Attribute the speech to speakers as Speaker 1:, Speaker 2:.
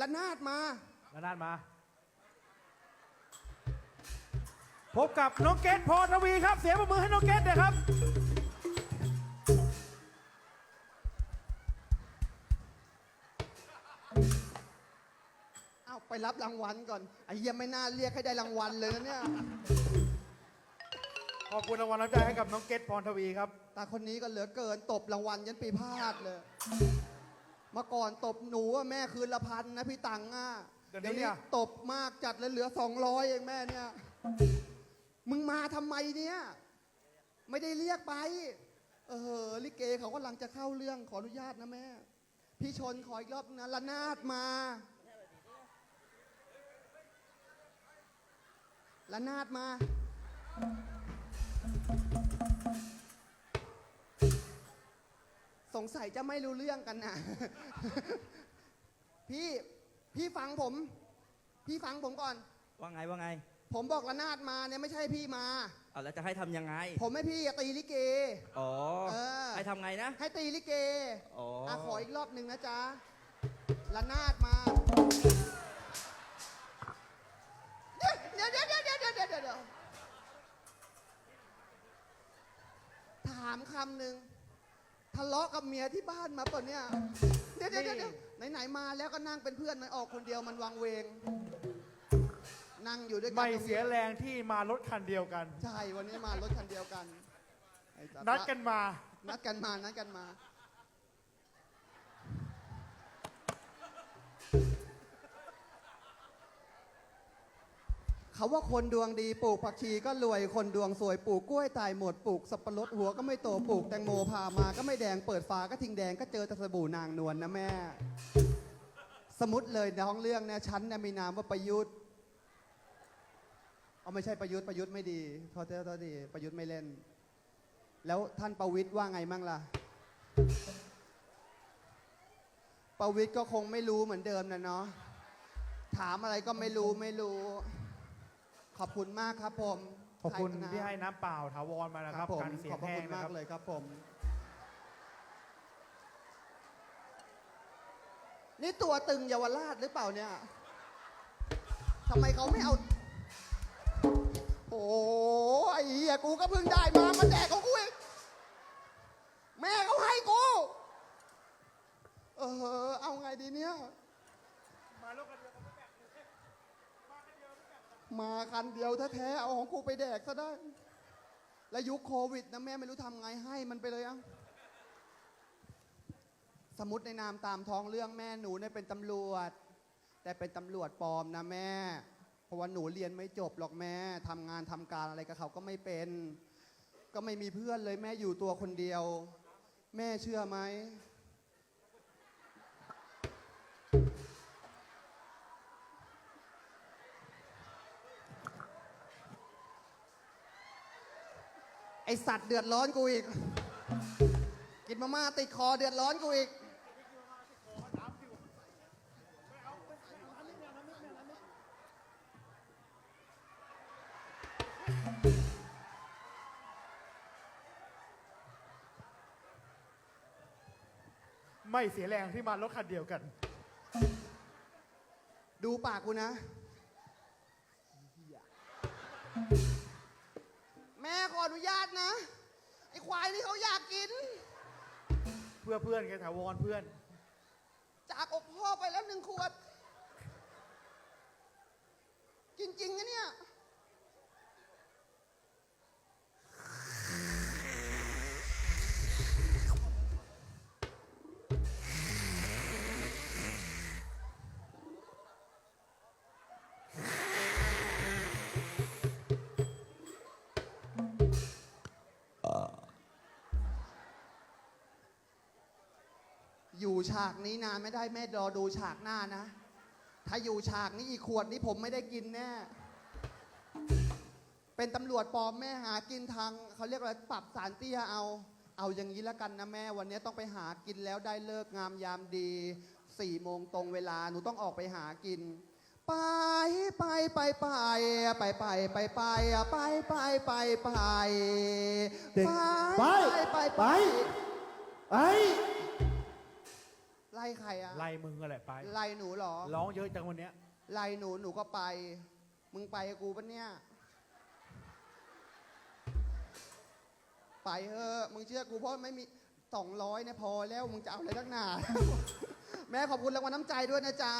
Speaker 1: ละนาดมา
Speaker 2: ระนาดมา พบกับน้องเกตพรทวีครับ เสียงปรบมือให้น้องเกตนะครับ
Speaker 1: เอาไปรับรางวัลก่อนไอ้เหี้ยไม่น่าเรียกให้ได้รางวัลเลยนะเนี่ย
Speaker 2: ขอบคุณรางวัลน้ำใจให้กับน้องเกตพรทวีครับ
Speaker 1: แต่คนนี้ก็เหลือเกินตบรางวัลยันปีพาดเลย เมื่อก่อนตบหนูอะแม่คืนละพันนะพี่ตังค์อะ
Speaker 2: เดี๋ยวนี้อะ
Speaker 1: ตบมากจัดเลยเหลือสองร้อยเองแม่เนี่ย มึงมาทำไมเนี่ย ไม่ได้เรียกไป เออลิเกเขากำลังจะเข้าเรื่องขออนุญาตนะแม่ พี่ชนขออีกรอบนะละนาดมาละนาดมา สงสัยจะไม่รู้เรื่องกันนะ พี่ พี่ฟังผม พี่ฟังผมก่อน
Speaker 3: ว่าไงว่าไง
Speaker 1: ผมบอกระนาดมาเนี่ยไม่ใช่พี่มา
Speaker 3: เอาแล้วจะให้ทำยังไง
Speaker 1: ผมให้พี่อะตีลิเก
Speaker 3: อ๋อ
Speaker 1: เออ
Speaker 3: ให้ทำไงนะ
Speaker 1: ให้ตีลิเก
Speaker 3: อ๋ออ่
Speaker 1: อะขออีกรอบหนึ่งนะจ๊ะระนาดมา เดี๋ยวเดี๋ยวเดี๋ยวเดี๋ยวเดี๋ยวเดี๋ยวเดี๋ยวถามคำหนึ่ง ทะเลาะกับเมียที่บ้านมาเปล่าเนี่ยเดี๋ยวเดี๋ยวเดี๋ยวเดี๋ยวไหนๆมาแล้วก็นั่งเป็นเพื่อนมันออกคนเดียวมันวังเวง นั่งอยู่ด้วยกั
Speaker 2: ไม่
Speaker 1: ตรง
Speaker 2: เสียแรงที่มารถคันเดียวกัน
Speaker 1: ใช่วันนี้มารถคันเดียวกันไอ้จ๊ะ
Speaker 2: นัดกันมา
Speaker 1: นัดกันมานัดกันมา เขาว่าคนดวงดีปลูกผักชีก็รวยคนดวงสวยปลูกกล้วยตายหมดปลูกสับปะรดหัวก็ไม่โตปลูกแตงโมพามาก็ไม่แดงเปิดฟ้าก็ทิ้งแดงก็เจอแต่สบู่นางนวลนะแม่ สมมติเลยในห้องเรื่องเนี่ยฉันเนี่ยมีนามว่าประยุทธ์เอาไม่ใช่ประยุทธ์ประยุทธ์ไม่ดีโทษทีโทษทีประยุทธ์ไม่เล่น แล้วท่านประวิทย์ว่าไงมั่งล่ะประวิทย์ก็คงไม่รู้เหมือนเดิมนะเนาะถามอะไรก็ไม่รู้ไม่รู้ อบคุณมากครับผม
Speaker 2: ขอบคุณ
Speaker 1: ใรก็นะ
Speaker 2: ที่ให้น้ำเปล่าถาวรมานะครับ
Speaker 1: ผม
Speaker 2: การเสีย
Speaker 1: ขอบพระ
Speaker 2: แห้
Speaker 1: คุ
Speaker 2: ง
Speaker 1: ณ
Speaker 2: นะ
Speaker 1: มา
Speaker 2: ค
Speaker 1: ก
Speaker 2: รับ
Speaker 1: เลยครับผม นี่ตัวตึงเยาวราชหรือเปล่าเนี่ยทำไมเขาไม่เอา โอ้ยไอ้เหี้ยกูก็เพิ่งได้มามาแดกของกูอีกแม่เขาให้กู เออ เอาไงดีเนี่ย มาคันเดียวแท้ๆเอาของกูไปแดกซะได้ แล้วยุคโควิดนะแม่ไม่รู้ทำไงให้มันไปเลยอะสมมติในนามตามท้องเรื่องแม่หนูเนี่ยเป็นตำรวจ แต่เป็นตำรวจปลอมนะแม่ เพราะว่าหนูเรียนไม่จบหรอกแม่ทำงานทำการอะไรกับเขาก็ไม่เป็น ก็ไม่มีเพื่อนเลยแม่อยู่ตัวคนเดียว แม่เชื่อไหม สัตว์เดือดร้อนกูอีก กินมาม่าติดคอเดือดร้อนกูอีก
Speaker 2: ไม่เสียแรงที่มารถคันเดียวกัน
Speaker 1: ดูปากกูนะ ไอควายนี่เขาอยากกิน
Speaker 2: เพื่อเพื่อนแกถาวรเพื่อน
Speaker 1: จากอกพ่อไปแล้วหนึ่งขวด จริงๆนะเนี่ย ฉากนี้นานไม่ได้แม่รอดูฉากหน้านะ ถ้าอยู่ฉากนี้อีกขวดนี้ผมไม่ได้กินแน่ เป็นตำรวจปลอมแม่หากินทางเขาเรียกอะไรปรับสารเตี้ยเอา เอาอย่างนี้แล้วกันนะแม่ วันนี้ต้องไปหากินแล้วได้เลิกงามยามดีสี่โมงตรงเวลาหนูต้องออกไปหากิน ไปไปไปไปไปไปไปไปไปไปไปไป
Speaker 4: เด็กไป
Speaker 1: ไป
Speaker 4: ไปไอ้
Speaker 1: ไรไล่ใครอะ
Speaker 2: ไล่มึงอะไรไป
Speaker 1: ไล่หนูเหรอ
Speaker 2: ร้องเยอะจังวันเนี้ย
Speaker 1: ไล่หนูหนูก็ไป มึงไปกับกูปะเนี่ย ไปเถอะมึงเชื่อกูเพราะไม่มีสองร้อยเนี่ยพอแล้วมึงจะเอาอะไรนักหนา แม่ขอบคุณรางวัลน้ำใจด้วยนะจ๊ะ